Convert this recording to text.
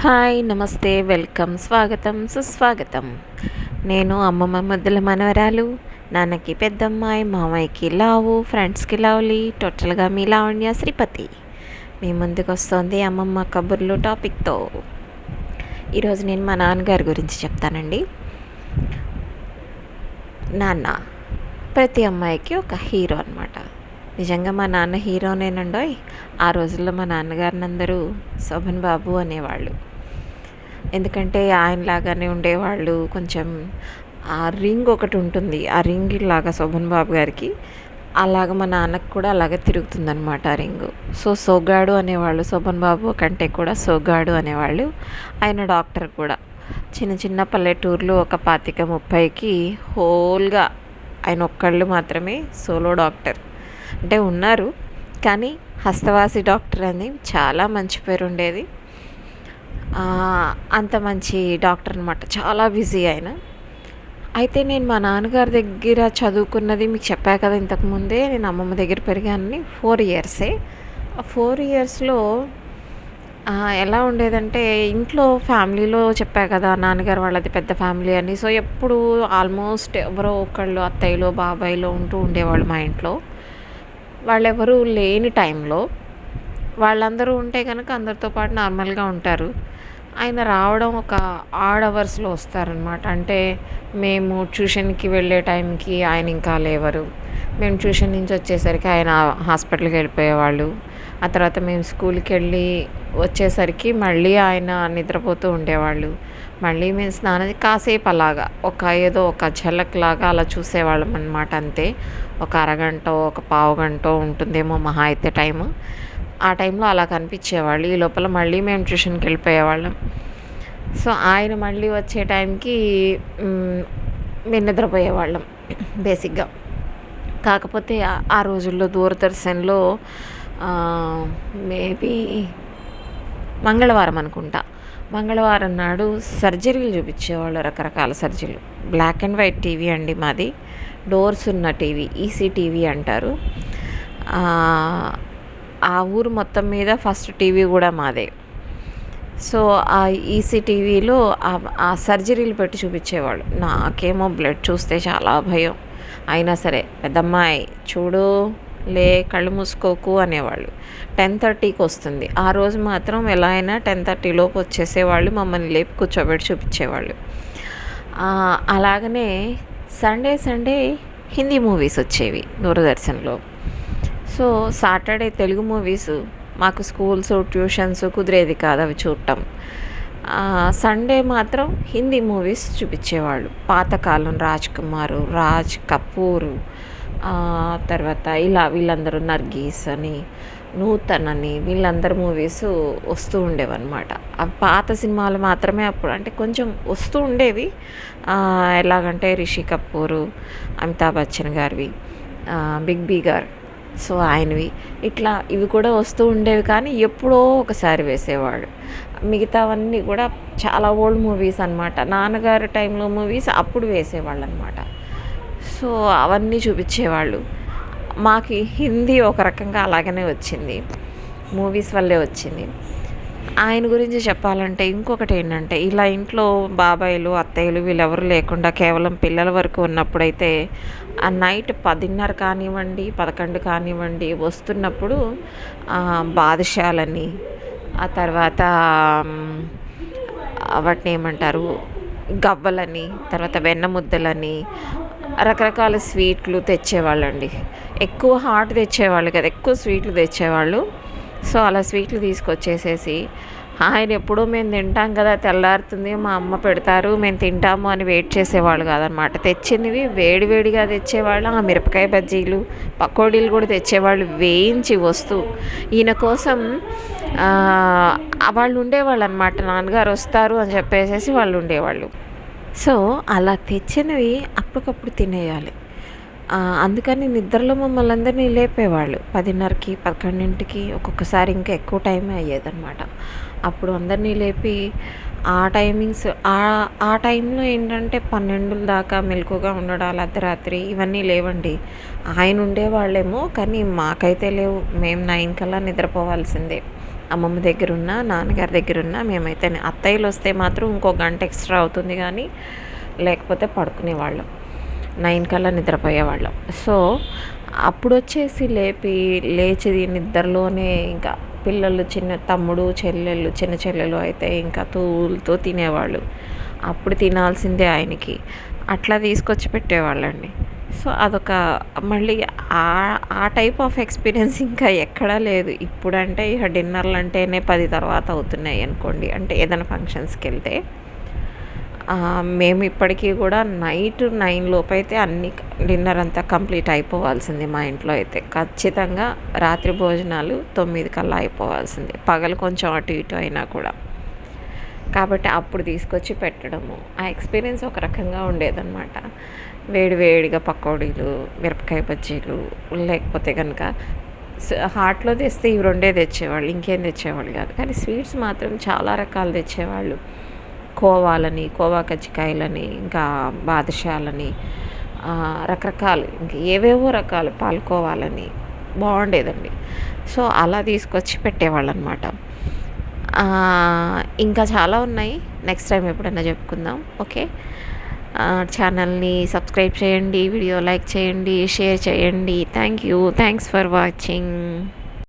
Hi నమస్తే welcome స్వాగతం సుస్వాగతం. నేను అమ్మమ్మ ముద్దుల మనవరాలు. నాన్నకి పెద్దమ్మాయి మామయ్యకి లావు ఫ్రెండ్స్కి లావులి టోటల్గా మీ లావణ్య శ్రీపతి. మీ ముందుకు వస్తుంది అమ్మమ్మ కబుర్లు టాపిక్తో. ఈరోజు నేను మా నాన్నగారి గురించి చెప్తానండి. నాన్న ప్రతి అమ్మాయికి ఒక హీరో అనమాట నిజంగా మా నాన్న హీరోనేనండోయ్? ఆ రోజుల్లో మా నాన్నగారిని అందరూ శోభన్ బాబు అనేవాళ్ళు. ఎందుకంటే ఆయనలాగానే ఉండేవాళ్ళు కొంచెం ఆ రింగ్ ఒకటి ఉంటుంది ఆ రింగ్ లాగా శోభన్ బాబు గారికి అలాగ మా నాన్నకు కూడా అలాగే తిరుగుతుందనమాట ఆ రింగు. సో సోగాడు అనేవాళ్ళు శోభన్ బాబు కంటే కూడా సోగాడు అనేవాళ్ళు ఆయన డాక్టర్ కూడా. చిన్న చిన్న పల్లెటూర్లు ఒక పాతిక ముప్పైకి హోల్గా ఆయన ఒక్కళ్ళు మాత్రమే సోలో డాక్టర్. అంటే ఉన్నారు కానీ హస్తవాసి డాక్టర్ అని చాలా మంచి పేరు ఉండేది. అంత మంచి డాక్టర్ అనమాట చాలా బిజీ ఆయన. అయితే నేను మా నాన్నగారి దగ్గర చదువుకున్నది మీకు చెప్పా కదా ఇంతకుముందే నేను అమ్మమ్మ దగ్గర పెరిగానని ఫోర్ ఇయర్సే. ఆ ఫోర్ ఇయర్స్లో ఎలా ఉండేదంటే ఇంట్లో ఫ్యామిలీలో చెప్పా కదా నాన్నగారు వాళ్ళది పెద్ద ఫ్యామిలీ అని. సో ఎప్పుడు ఆల్మోస్ట్ ఎవరో ఒకళ్ళు అత్తయ్యలో బాబాయ్లో ఉంటూ ఉండేవాళ్ళు మా ఇంట్లో. వాళ్ళెవరూ లేని టైంలో వాళ్ళందరూ ఉంటే కనుక అందరితో పాటు నార్మల్గా ఉంటారు. ఆయన రావడం ఒక ఆడ్ అవర్స్లో వస్తారనమాట అంటే మేము ట్యూషన్కి వెళ్ళే టైంకి ఆయన ఇంకా లేవరు. మేము ట్యూషన్ నుంచి వచ్చేసరికి ఆయన హాస్పిటల్కి వెళ్ళిపోయేవాళ్ళు. ఆ తర్వాత మేము స్కూల్కి వెళ్ళి వచ్చేసరికి మళ్ళీ ఆయన నిద్రపోతూ ఉండేవాళ్ళు. మళ్ళీ మేము స్నానం కాసేపు అలాగా ఒక ఏదో ఒక ఝలక్ లాగా అలా చూసేవాళ్ళం అనమాట అంతే. ఒక అరగంట ఒక పావు గంట ఉంటుందేమో మహా అయితే టైము. ఆ టైంలో అలా కనిపించేవాళ్ళు. ఈ లోపల మళ్ళీ మేము ట్యూషన్కి వెళ్ళిపోయేవాళ్ళం. సో ఆయన మళ్ళీ వచ్చే టైంకి మేము నిద్రపోయేవాళ్ళం బేసిక్గా. కాకపోతే ఆ రోజుల్లో దూరదర్శన్లో మేబీ మంగళవారం అనుకుంటా. మంగళవారం నాడు సర్జరీలు చూపించేవాళ్ళు రకరకాల సర్జరీలు. బ్లాక్ అండ్ వైట్ టీవీ అండి మాది. డోర్స్ ఉన్న టీవీ ఈసీ టీవీ అంటారు. ఆ ఊరు మొత్తం మీద ఫస్ట్ టీవీ కూడా మాదే. సో ఆ ఈసీ టీవీలో ఆ సర్జరీలు పెట్టి చూపించేవాళ్ళు. నాకేమో బ్లడ్ చూస్తే చాలా భయం. అయినా సరే పెద్దమ్మాయి చూడు లే కళ్ళు మూసుకోకు అనేవాళ్ళు. టెన్ థర్టీకి వస్తుంది. ఆ రోజు మాత్రం ఎలా అయినా టెన్ థర్టీ లోపు వచ్చేసేవాళ్ళు మమ్మల్ని లేపి కూర్చోబెట్టి చూపించేవాళ్ళు. అలాగనే సండే సండే హిందీ మూవీస్ వచ్చేవి దూరదర్శన్లో. సో సాటర్డే తెలుగు మూవీస్ మాకు స్కూల్స్ ట్యూషన్స్ కుదిరేది కాదు అవి చూడటం. సండే మాత్రం హిందీ మూవీస్ చూపించేవాళ్ళు. పాతకాలం రాజ్ కుమార్ రాజ్ కపూర్ తర్వాత ఇలా వీళ్ళందరూ నర్గీస్ అని నూతన్ అని వీళ్ళందరి మూవీస్ వస్తూ ఉండేవన్నమాట. ఆ పాత సినిమాలు మాత్రమే అప్పుడు అంటే కొంచెం వస్తూ ఉండేవి. ఎలాగంటే రిషి కపూర్ అమితాబ్ బచ్చన్ గారివి బిగ్ బీ గారు. సో ఆయనవి. ఇట్లా ఇవి కూడా వస్తూ ఉండేవి కానీ ఎప్పుడో ఒకసారి వేసేవాడు. మిగతావన్నీ కూడా చాలా ఓల్డ్ మూవీస్ అనమాట నాన్నగారి టైంలో మూవీస్ అప్పుడు వేసేవాళ్ళు అనమాట సో అవన్నీ చూపించేవాళ్ళు. మాకు హిందీ ఒక రకంగా అలాగనే వచ్చింది. మూవీస్ వల్లే వచ్చింది. ఆయన గురించి చెప్పాలంటే ఇంకొకటి ఏంటంటే ఇలా ఇంట్లో బాబాయిలు అత్తయ్యలు వీళ్ళెవరు లేకుండా కేవలం పిల్లల వరకు ఉన్నప్పుడైతే ఆ నైట్ పదిన్నర కానివ్వండి పదకొండు కానివ్వండి వస్తున్నప్పుడు బాదుషాలని ఆ తర్వాత వాటిని ఏమంటారు గవ్వలని తర్వాత వెన్న ముద్దలని రకరకాల స్వీట్లు తెచ్చేవాళ్ళండి. ఎక్కువ హాట్ తెచ్చేవాళ్ళు కదా ఎక్కువ స్వీట్లు తెచ్చేవాళ్ళు. సో అలా స్వీట్లు తీసుకొచ్చేసేసి ఆయన ఎప్పుడూ మేము తింటాం కదా తెల్లారుతుంది మా అమ్మ పెడతారు మేము తింటాము అని వెయిట్ చేసేవాళ్ళు కాదనమాట. తెచ్చినవి వేడివేడిగా తెచ్చేవాళ్ళు ఆ మిరపకాయ బజ్జీలు పకోడీలు కూడా తెచ్చేవాళ్ళు వేయించి వస్తూ. ఈయన కోసం వాళ్ళు ఉండేవాళ్ళు అనమాట నాన్నగారు వస్తారు అని చెప్పేసి వాళ్ళు ఉండేవాళ్ళు. సో అలా తెచ్చినవి అప్పటికప్పుడు తినేయాలి. అందుకని నిద్రలో మమ్మల్ని అందరినీ లేపేవాళ్ళు. పదిన్నరకి పదకొండింటికి ఒక్కొక్కసారి ఇంకా ఎక్కువ టైం అయ్యేదన్నమాట. అప్పుడు అందరినీ లేపి ఆ టైమింగ్స్ ఆ టైంలో ఏంటంటే పన్నెండుల దాకా మెలకుగా ఉండడాలు అర్ధరాత్రి ఇవన్నీ లేవండి. ఆయన ఉండేవాళ్ళేమో కానీ మాకైతే లేవు. మేము నైన్ కల్లా నిద్రపోవాల్సిందే. అమ్మమ్మ దగ్గర ఉన్న నాన్నగారి దగ్గర ఉన్నా మేమైతే అత్తయ్యలు వస్తే మాత్రం ఇంకో గంట ఎక్స్ట్రా అవుతుంది కానీ లేకపోతే పడుకునేవాళ్ళం. నైన్ కల్లా నిద్రపోయేవాళ్ళం. సో అప్పుడు వచ్చేసి లేపి లేచి నిద్రలోనే ఇంకా పిల్లలు చిన్న తమ్ముడు చెల్లెళ్ళు చిన్న చెల్లెలు అయితే ఇంకా తూలుతో తినేవాళ్ళు. అప్పుడు తినాల్సిందే ఆయనకి. అట్లా తీసుకొచ్చి పెట్టేవాళ్ళండి. సో అదొక మళ్ళీ ఆ ఆ టైప్ ఆఫ్ ఎక్స్పీరియన్స్ ఇంకా ఎక్కడా లేదు. ఇప్పుడంటే ఇక డిన్నర్లు అంటేనే పది తర్వాత అవుతున్నాయి అనుకోండి. అంటే ఏదైనా ఫంక్షన్స్కి వెళ్తే మేము ఇప్పటికీ కూడా నైట్ నైన్ లోపు అయితే అన్ని డిన్నర్ అంతా కంప్లీట్ అయిపోవాల్సింది మా ఇంట్లో అయితే. ఖచ్చితంగా రాత్రి భోజనాలు తొమ్మిది కల్లా అయిపోవాల్సిందే. పగలు కొంచెం అటు ఇటు అయినా కూడా. కాబట్టి అప్పుడు తీసుకొచ్చి పెట్టడము. ఆ ఎక్స్పీరియన్స్ ఒక రకంగా ఉండేదన్నమాట. వేడి వేడిగా పకోడీలు మిరపకాయ బజ్జీలు లేకపోతే కనుక హాట్లో తెస్తే ఇవి రెండే తెచ్చేవాళ్ళు ఇంకేం తెచ్చేవాళ్ళు కాదు. కానీ స్వీట్స్ మాత్రం చాలా రకాలు తెచ్చేవాళ్ళు. కోవాలని కోవా కజ్జికాయలని ఇంకా బాదుషాలని రకరకాలు ఇంకా ఏవేవో రకాలు పాల్కోవాలని బాగుండేదండి. సో అలా తీసుకొచ్చి పెట్టేవాళ్ళు అనమాట ఇంకా చాలా ఉన్నాయి. నెక్స్ట్ టైం ఎప్పుడైనా చెప్పుకుందాం. ఓకే ఛానల్ని సబ్స్క్రైబ్ చేయండి వీడియో లైక్ చేయండి షేర్ చేయండి. Thank you thanks for watching